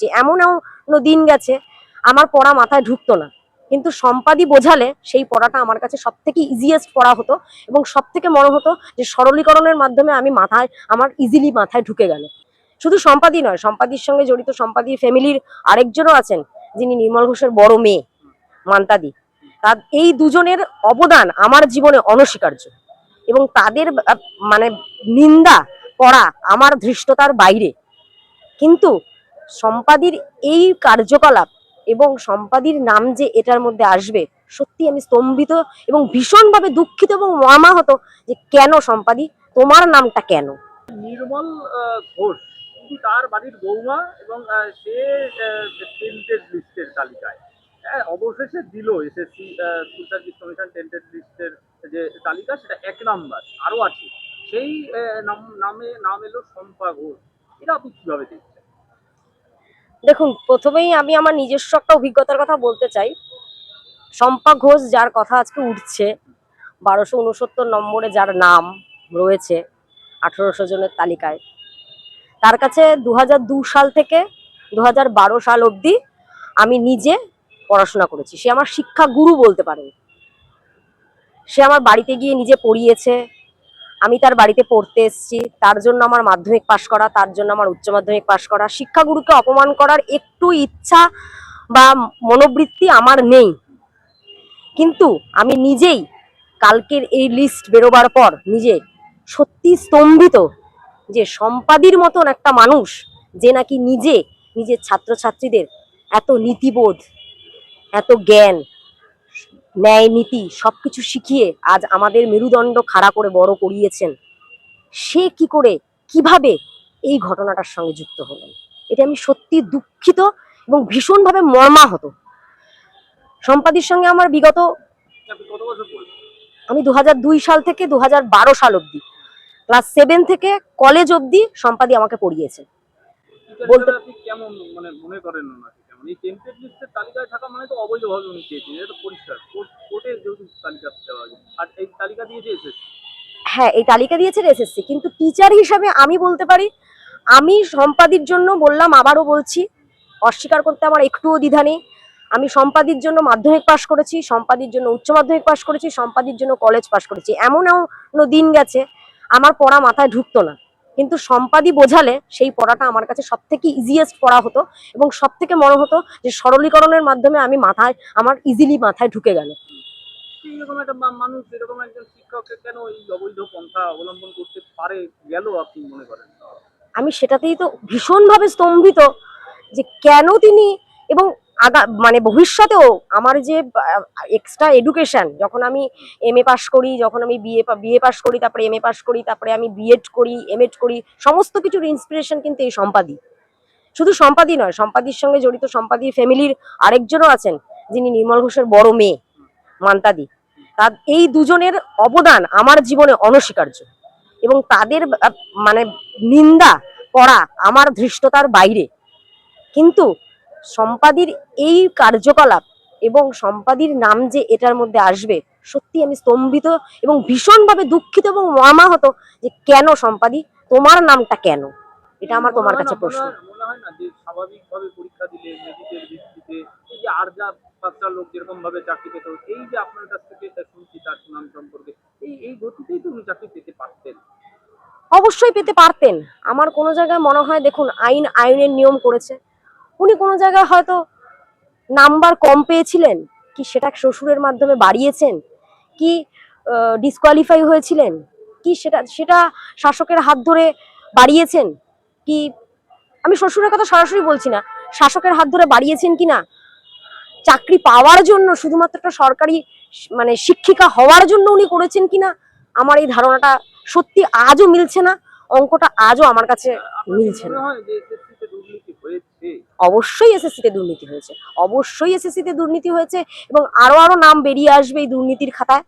যে এমন এমন দিন গেছে, আমার পড়া মাথায় ঢুকতো না। কিন্তু সম্পাদি বোঝালে সেই পড়াটা আমার কাছে সব থেকে ইজিয়েস্ট পড়া হতো এবং সব থেকে মনে হতো যে সরলীকরণের মাধ্যমে আমি মাথায়, আমার ইজিলি মাথায় ঢুকে গেল। শুধু সম্পাদি নয়, সম্পাদির সঙ্গে জড়িত সম্পাদি ফ্যামিলির আরেকজনও আছেন, যিনি নির্মল ঘোষের বড় মেয়ে, মান্তাদি। তার এই দুজনের অবদান আমার জীবনে অনস্বীকার্য এবং তাদের মানে নিন্দা করা আমার ধৃষ্টতার বাইরে। কিন্তু সম্পাদির এই কার্যকলাপ এবং সম্পাদির নাম যে এটার মধ্যে আসবে সত্যি আমি স্তম্ভিত এবং ভীষণভাবে দুঃখিত এবং মর্মাহত যে কেন সম্পাদি তোমার নামটা কেন? নির্মল ঘোষ। তার বাড়ির বৌমা এবং সে টেন্টেড লিস্টের তালিকায়। হ্যাঁ, অবশেষে দিল এসএসসি স্কুল কমিশন টেন্টেড লিস্টের যে তালিকা সেটা এক নাম্বার। আরও আছে। সেই নাম নামে নাম এলো শম্পা ঘোষ। এটা আপনি কীভাবে দেখছেন? দেখুন, প্রথমেই আমি আমার নিজস্ব একটা অভিজ্ঞতার কথা বলতে চাই। শম্পা ঘোষ, যার কথা আজকে উঠছে, বারোশো উনসত্তর নম্বরে যার নাম রয়েছে আঠেরোশো জনের তালিকায়। তার কাছে দু সাল থেকে দু হাজার বারো সাল অবধি আমি নিজে পড়াশোনা করেছি। সে আমার শিক্ষা গুরু বলতে পারেন। সে আমার বাড়িতে গিয়ে নিজে পড়িয়েছে আমি তার বাড়িতে পড়তে এসেছি, তার জন্য আমার মাধ্যমিক পাশ করা, তার জন্য আমার উচ্চ মাধ্যমিক পাশ করা। শিক্ষাগুরুকে অপমান করার একটু ইচ্ছা বা মনোবৃত্তি আমার নেই। কিন্তু আমি নিজেই কালকের এই লিস্ট বেরোবার পর নিজে সত্যি স্তম্ভিত যে সম্পাদির মতন একটা মানুষ যে নাকি নিজে, নিজের ছাত্রছাত্রীদের এত নীতিবোধ, এত জ্ঞান ন্যায় নীতি সবকিছু শিখিয়ে আজ আমাদের মেরুদণ্ড খাড়া করে বড় করিয়েছেন। সে কি করে, কীভাবে এই ঘটনাটার সঙ্গে যুক্ত হলেন? এটা আমি সত্যি দুঃখিত এবং ভীষণভাবে মর্মাহত। সম্পাদির সঙ্গে আমার বিগত আমি দু হাজার দুই সাল থেকে দু হাজার বারো সাল অবধি, ক্লাস সেভেন থেকে কলেজ অবধি সম্পাদি আমাকে পড়িয়েছে বলতে- কেমন মানে মনে করেন এই টেন্টেড লিস্টের তালিকায় থাকা মানে তো অবৈধভাবে উনি চেয়েছেন এটা তো পরিষ্কার। কোর্ট- কোর্টে যেহেতু তালিকা দেওয়া আর এই তালিকা দিয়েছে এসএসসি হ্যাঁ এই তালিকা দিয়েছে এসএসসি কিন্তু টিচার হিসাবে আমি বলতে পারি, আমি সম্পাদির জন্য বললাম, আবারও বলছি, অস্বীকার করতে আমার একটুও দ্বিধা নেই। আমি সম্পাদির জন্য মাধ্যমিক পাশ করেছি, সম্পাদির জন্য উচ্চ মাধ্যমিক পাশ করেছি, সম্পাদির জন্য কলেজ পাশ করেছি। এমন দিন গেছে, আমার পড়া মাথায় ঢুকতো না। কিন্তু সম্পাদি বোঝালে সেই পড়াটা আমার কাছে সব থেকে ইজিয়েস্ট পড়া হতো এবং সব থেকে মনে হতো যে সরলীকরণের মাধ্যমে আমি মাথায় আমার ইজিলি মাথায় ঢুকে গেল। একটা মানুষ এরকম একজন শিক্ষককে কেন এই অবৈধ পন্থা অবলম্বন করতে পারে গেল আপনি মনে করেন? আমি সেটাতেই তো ভীষণভাবে স্তম্ভিত যে কেন তিনি এবং আগা মানে ভবিষ্যতেও আমার যে এক্সট্রা এডুকেশন যখন আমি এম এ পাস করি, যখন আমি বিএ বিএ পাস করি, তারপরে এম এ পাস করি, তারপরে আমি বিএড করি এম এড করি, সমস্ত কিছুর ইন্সপিরেশন কিন্তু এই সম্পাদি। শুধু সম্পাদি নয়, সম্পাদির সঙ্গে জড়িত সম্পাদি ফ্যামিলির আরেকজনও আছেন, যিনি নির্মল ঘোষের বড় মেয়ে, মান্তাদি। তার এই দুজনের অবদান আমার জীবনে অনস্বীকার্য। এবং তাদের মানে নিন্দা করা আমার ধৃষ্টতার বাইরে। কিন্তু সম্পাদির এই কার্যকলাপ এবং সম্পাদির নাম যে এটার মধ্যে আসবে সত্যি আমি স্তম্ভিত এবং ভীষণভাবে দুঃখিত এবং মর্মাহত যে কেন সম্পাদি তোমার নামটা কেন? এটা আমার তোমার কাছে প্রশ্ন। মনে হয়- না যে স্বাভাবিকভাবে পরীক্ষা দিলে মেরিটের ভিত্তিতে এই যে আর যা পাঁচটা লোক যেরকম ভাবে চাকরি পেত এই যে আপনার কাছ থেকে শুনছি তার সুনাম সম্পর্কে এই এই গতিতেই তো উনি চাকরি পেতে পারতেন। অবশ্যই পেতে পারতেন। আমার কোনো জায়গায় মনে হয় দেখুন আইন আইনের নিয়ম করেছে। উনি কোনো জায়গায় হয়তো নাম্বার কম পেয়েছিলেন? কি সেটা শ্বশুরের মাধ্যমে বাড়িয়েছেন? কি ডিসকোয়ালিফাই হয়েছিলেন? কি সেটা সেটা শাসকের হাত ধরে বাড়িয়েছেন? কি, আমি শ্বশুরের কথা সরাসরি বলছি না। শাসকের হাত ধরে বাড়িয়েছেন কি না চাকরি পাওয়ার জন্য, শুধুমাত্র একটা সরকারি মানে শিক্ষিকা হওয়ার জন্য উনি করেছেন কিনা? আমার এই ধারণাটা সত্যি আজও মিলছে না। অঙ্কটা আজও আমার কাছে মিলছে না হয় যে এসএসসিতে দুর্নীতি হয়েছে অবশ্যই এসএসসিতে দুর্নীতি হয়েছে। অবশ্যই এসএসসিতে দুর্নীতি হয়েছে এবং আরও আরও নাম বেরিয়ে আসবে এই দুর্নীতির খাতায়।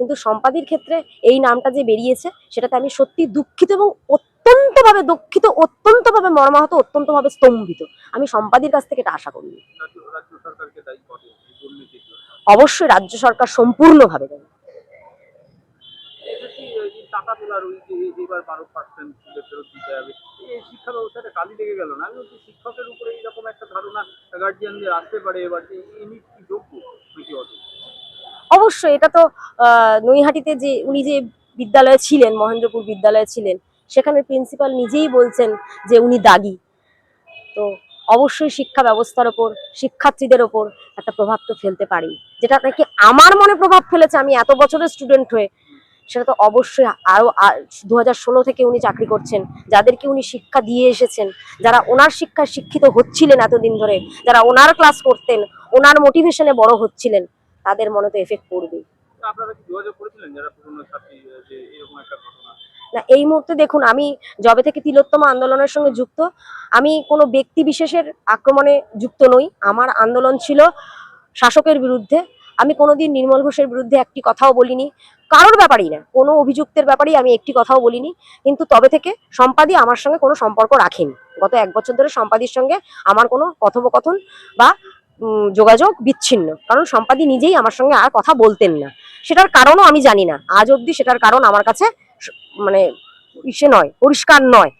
কিন্তু সম্পাদির ক্ষেত্রে এই নামটা যে বেরিয়েছে, সেটাতে আমি সত্যি দুঃখিত এবং অত্যন্তভাবে দুঃখিত, অত্যন্তভাবে মর্মাহত, অত্যন্তভাবে স্তম্ভিত। আমি সম্পাদির কাছ থেকে এটা আশা করি রাজ্য রাজ্য সরকারকে দায়ী করে এই দুর্নীতির জন্য অবশ্যই রাজ্য সরকার সম্পূর্ণভাবে দেবে। এসএসসি এই যে টাকা তোলার ওই যে এবার বারো পার্সেন্ট ফেরত দিতে হবে, এই শিক্ষা ব্যবস্থাটা কালি লেগে গেল না? আমি বলছি শিক্ষকের উপরে এইরকম একটা ধারণা গার্জিয়ানদের আসতে পারে এবার যে ইনি কি যোগ্য নাকি অবশ্যই, এটা তো নৈহাটিতে যে উনি যে বিদ্যালয়ে ছিলেন, মহেন্দ্রপুর বিদ্যালয়ে ছিলেন, সেখানে প্রিন্সিপাল নিজেই বলছেন যে উনি দাগি। তো অবশ্যই শিক্ষা ব্যবস্থার ওপর, শিক্ষার্থীদের ওপর একটা প্রভাব তো ফেলতে পারি যেটা নাকি আমার মনে প্রভাব ফেলেছে, আমি এত বছরের স্টুডেন্ট হয়ে সেটা তো অবশ্যই আরও দু হাজার ষোলো থেকে উনি চাকরি করছেন যাদেরকে উনি শিক্ষা দিয়ে এসেছেন যারা ওনার শিক্ষায় শিক্ষিত হচ্ছিলেন এতদিন ধরে যারা ওনার ক্লাস করতেন ওনার মোটিভেশনে বড় হচ্ছিলেন তাদের মনে তো এফেক্ট পড়বেই। না এই মুহূর্তে দেখুন আমি জবে থেকে তিলোত্তমা আন্দোলনের সঙ্গে যুক্ত আমি কোনো ব্যক্তি বিশেষের আক্রমণে যুক্ত নই। আমার আন্দোলন ছিল শাসকের বিরুদ্ধে আমি কোনোদিন নির্মল ঘোষের বিরুদ্ধে একটি কথাও বলিনি। কারোর ব্যাপারেই না, কোনো অভিযুক্তের ব্যাপারেই আমি একটি কথাও বলিনি। কিন্তু তবে থেকে সম্পাদি আমার সঙ্গে কোনো সম্পর্ক রাখেনি। গত এক বছর ধরে সম্পাদির সঙ্গে আমার কোনো কথোপকথন বা যোগাযোগ বিচ্ছিন্ন। কারণ সম্পাদি নিজেই আমার সঙ্গে আর কথা বলতেন না। সেটার কারণও আমি জানি না। আজ অবধি সেটার কারণ আমার কাছে মানে ইসে নয়, পরিষ্কার নয়।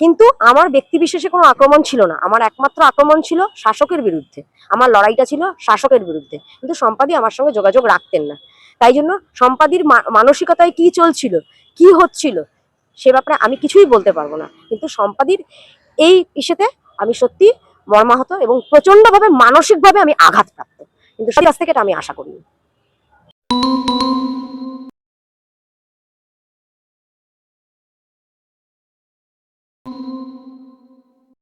কিন্তু আমার ব্যক্তি বিশেষে কোনো আক্রমণ ছিল না। আমার একমাত্র আক্রমণ ছিল শাসকের বিরুদ্ধে। আমার লড়াইটা ছিল শাসকের বিরুদ্ধে। কিন্তু সম্পাদি আমার সঙ্গে যোগাযোগ রাখতেন না। তাই জন্য সম্পাদির মানসিকতায় কি চলছিল, কি হচ্ছিল, সে ব্যাপারে আমি কিছুই বলতে পারব না। কিন্তু সম্পাদির এই ইসেতে আমি সত্যি মর্মাহত এবং প্রচন্ডভাবে মানসিকভাবে আমি আঘাতপ্রাপ্ত। কিন্তু সেই কাছ থেকে এটা আমি আশা করিনি।